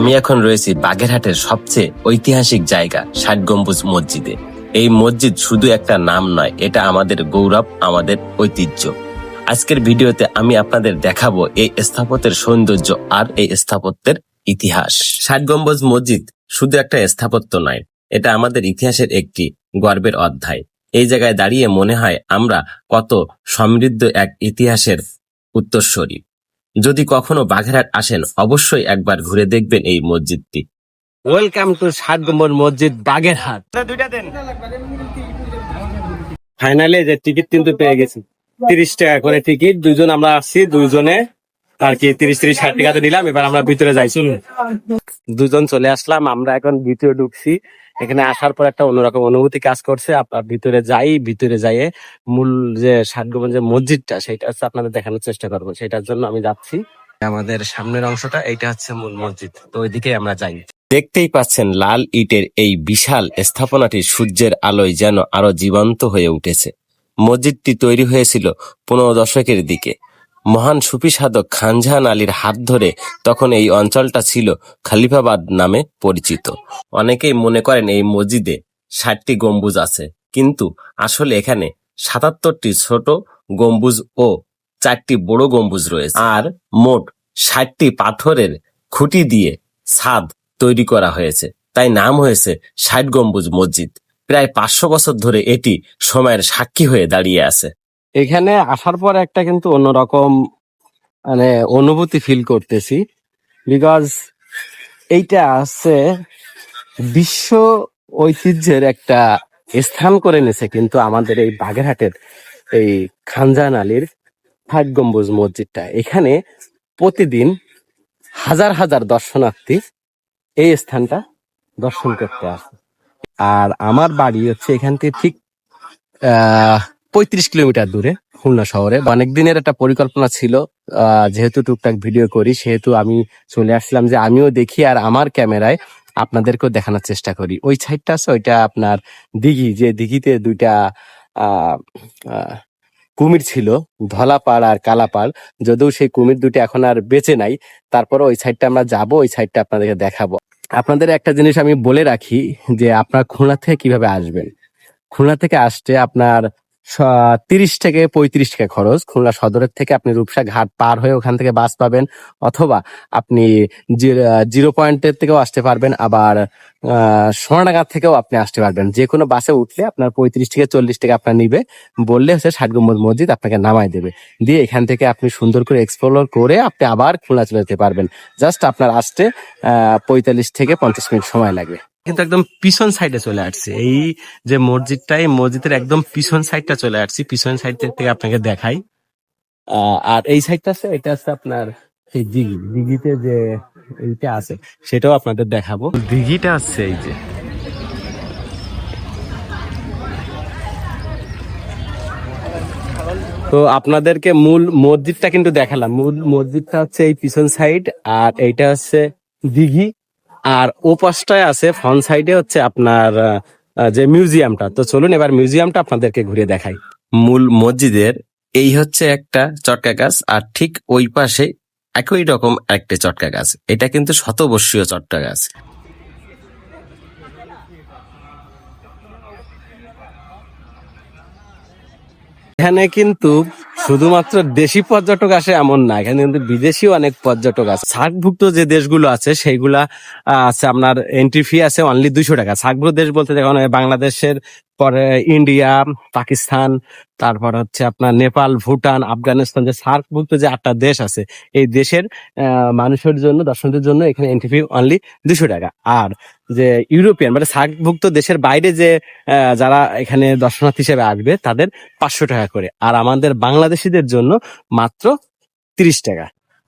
আমি এখন রয়েছি বাগেরহাটের সবচেয়ে ঐতিহাসিক জায়গা, ষাট গম্বুজ মসজিদে। এই মসজিদ শুধু একটা নাম নয়, এটা আমাদের গৌরব, আমাদের ঐতিহ্য। আজকের ভিডিওতে আমি আপনাদের দেখাবো এই স্থাপত্যের সৌন্দর্য আর এই স্থাপত্যের ইতিহাস। ষাট গম্বুজ মসজিদ শুধু একটা স্থাপত্য নয়, এটা আমাদের ইতিহাসের একটি গর্বের অধ্যায়। এই জায়গায় দাঁড়িয়ে মনে হয় আমরা কত সমৃদ্ধ এক ইতিহাসের উত্তরস্বরী যদি কখনো বাঘেরহাট আসেন অবশ্যই একবার ঘুরে দেখবেন এই মসজিদটি। ওয়েলকাম টু ষাট গম্বুজ মসজিদ বাগেরহাট দুইটা দেন। ফাইনালি যে টিকিট কিন্তু পেয়ে গেছি। তিরিশ টাকা করে টিকিট দুইজন আমরা আসছি দুইজনে আর কি তিরিশ তিরিশ ষাট টাকাতে নিলাম এবার আমরা ভিতরে যাই। চলুন দুজন চলে আসলাম আমরা এখন ভিতরে ঢুকছি। এখানে আসার পর একটা অন্যরকম অনুভূতি কাজ করছে। আপনার ভিতরে যাই, ভিতরে যাইয়ে মূল যে যে মসজিদটা সেটা হচ্ছে আপনাদের দেখানোর চেষ্টা করব। সেটার জন্য আমি যাচ্ছি। আমাদের সামনের অংশটা, এইটা হচ্ছে মূল মসজিদ। তো ওইদিকে আমরা যাই। দেখতেই পাচ্ছেন, লাল ইটের এই বিশাল স্থাপনাটি সূর্যের আলোয় যেন আরও জীবন্ত হয়ে উঠেছে। মসজিদটি তৈরি হয়েছিল পনেরো দশকের দিকে। মহান সুফি সাধক খানজাহান আলীর হাত ধরে তখন এই অঞ্চলটা ছিল খালিফাবাদ নামে পরিচিত। অনেকেই মনে করেন এই মসজিদে ষাটটি গম্বুজ আছে। কিন্তু আসলে এখানে সাতাত্তরটি ছোট গম্বুজ ও চারটি বড় গম্বুজ রয়েছে। আর মোট ষাটটি পাথরের খুঁটি দিয়ে ছাদ তৈরি করা হয়েছে। তাই নাম হয়েছে ষাট গম্বুজ মসজিদ। প্রায় পাঁচশো বছর ধরে এটি সময়ের সাক্ষী হয়ে দাঁড়িয়ে আছে। এখানে আসার পর একটা কিন্তু অন্যরকম মানে অনুভূতি ফিল করতেছি। বিকজ এইটা আছে বিশ্ব ঐতিহ্যের একটা স্থান করে নিছে কিন্তু আমাদের এই বাগেরহাটের এই খানজান আলীর ষাট গম্বুজ মসজিদটা। এখানে প্রতিদিন হাজার হাজার দর্শনার্থী এই স্থানটা দর্শন করতে আসে। আর আমার বাড়ি হচ্ছে এখান থেকে ঠিক, আহ পঁয়ত্রিশ কিলোমিটার দূরে খুলনা শহরে। অনেক দিনের একটা পরিকল্পনা ছিল যেহেতু টুকটাক ভিডিও করি, সেহেতু আমি চলে আসলাম যে আমিও দেখি আর আমার ক্যামেরায় আপনাদেরকেও দেখানোর চেষ্টা করি। ওই সাইডটা আছে, ওইটা আপনার দিঘি, যে দিঘিতে দুইটা কুমির ছিল, ধলাপাড় আর কালাপাড়। যদিও সেই কুমির দুটো এখন আর বেঁচে নাই তারপরে ওই সাইডটা আমরা যাব, ওই সাইডটা আপনাদেরকে দেখাবো। আপনাদের একটা জিনিস আমি বলে রাখি, যে আপনার খুলনা থেকে কীভাবে আসবেন? খুলনা থেকে আসতে আপনার তিরিশ থেকে পঁয়ত্রিশ টাকা খরচ। খুলনা সদরের থেকে আপনি রূপসা ঘাট পার হয়ে ওখান থেকে বাস পাবেন অথবা আপনি জিরো পয়েন্টের থেকেও আসতে পারবেন। আবার আহ, সোনাডাঙ্গা থেকেও আপনি আসতে পারবেন। যে কোনো বাসে উঠলে আপনার পঁয়ত্রিশ থেকে চল্লিশ টাকা আপনার নিবে। বললে হচ্ছে ষাট মসজিদ আপনাকে নামাই দেবে। দিয়ে এখান থেকে আপনি সুন্দর করে এক্সপ্লোর করে আপনি আবার খুলনা চলে যেতে পারবেন। জাস্ট আপনার আসতে পঁয়তাল্লিশ থেকে পঞ্চাশ মিনিট সময় লাগবে। কিন্তু একদম পিছন সাইডে চলে আসছে। এই যে মসজিদটা এই মসজিদের একদম পিছন সাইডটা চলে আসছি। পিছন সাইড থেকে আপনাকে দেখাই। আর এই সাইডটা আছে, এটা আছে আপনার সেই দিঘি। দিঘিতে যে এইটা আছে, সেটাও আপনাদের দেখাবো। দিঘিটা আছে এই যে। তো আপনাদেরকে মূল মসজিদটা কিন্তু দেখালাম। মূল মসজিদটা হচ্ছে এই পিছন সাইড আর এইটা হচ্ছে দিঘি। আর ও পাশটায় আছে ফ্রন্ট সাইডে হচ্ছে আপনার যে মিউজিয়ামটা তো চলুন এবার মিউজিয়ামটা আপনাদেরকে ঘুরে দেখাই। মূল মসজিদের এই হচ্ছে একটা চটকা গাছ, আর ঠিক ওই পাশে একই রকম একটা চটকা গাছ। এটা কিন্তু শতবর্ষীয় চটকা গাছ। এখানে কিন্তু শুধুমাত্র দেশি পর্যটক আসে এমন না, এখানে কিন্তু বিদেশি অনেক পর্যটক আছে সার্কভুক্ত যে দেশগুলো আছে, সেইগুলা আছে আপনার এন্ট্রি ফি আছে অনলি দুইশো টাকা। সার্কভুক্ত দেশ বলতে দেখুন বাংলাদেশের পরে ইন্ডিয়া, পাকিস্তান, তারপর হচ্ছে আপনার নেপাল, ভুটান, আফগানিস্তান, যে সার্কভুক্ত যে আটটা দেশ আছে, এই দেশের মানুষের জন্য, দর্শকদের জন্য এখানে এন্ট্রি ফি অনলি দুশো টাকা। আর যে ইউরোপিয়ান মানে সার্কভুক্ত দেশের বাইরে যে যারা এখানে দর্শনার্থী হিসেবে আসবে, তাদের পাঁচশো টাকা করে। আর আমাদের বাংলাদেশিদের জন্য মাত্র তিরিশ টাকা।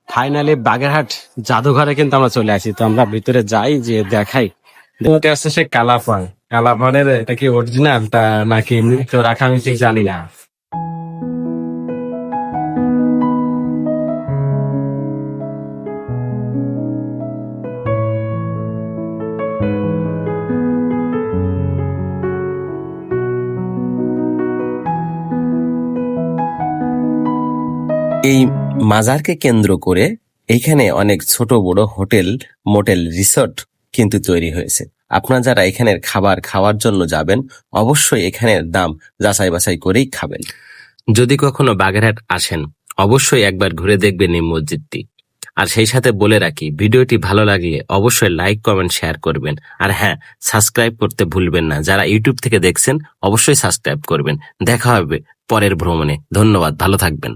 ফাইনালি বাগেরহাট জাদুঘরে কিন্তু আমরা চলে আসি। তো আমরা ভিতরে যাই যে দেখাই। হচ্ছে সে কালাপান কালাপানের এটা কি অরিজিনাল তা নাকি এমনি? তো রাখা আমি ঠিক জানি না। এই মাজারকে কেন্দ্র করে এইখানে অনেক ছোট বড় হোটেল, মোটেল রিসর্ট কিন্তু তৈরি হয়েছে। আপনারা যারা এখানের খাবার খাওয়ার জন্য যাবেন, অবশ্যই এখানের দাম যাচাই বাছাই করেই খাবেন। যদি কখনো বাগেরহাট আসেন, অবশ্যই একবার ঘুরে দেখবেন এই মসজিদটি। আর সেই সাথে বলে রাখি, ভিডিওটি ভালো লাগলে অবশ্যই লাইক, কমেন্ট, শেয়ার করবেন। আর হ্যাঁ সাবস্ক্রাইব করতে ভুলবেন না। যারা ইউটিউব থেকে দেখছেন, অবশ্যই সাবস্ক্রাইব করবেন। দেখা হবে পরের ভ্রমণে। ধন্যবাদ, ভালো থাকবেন।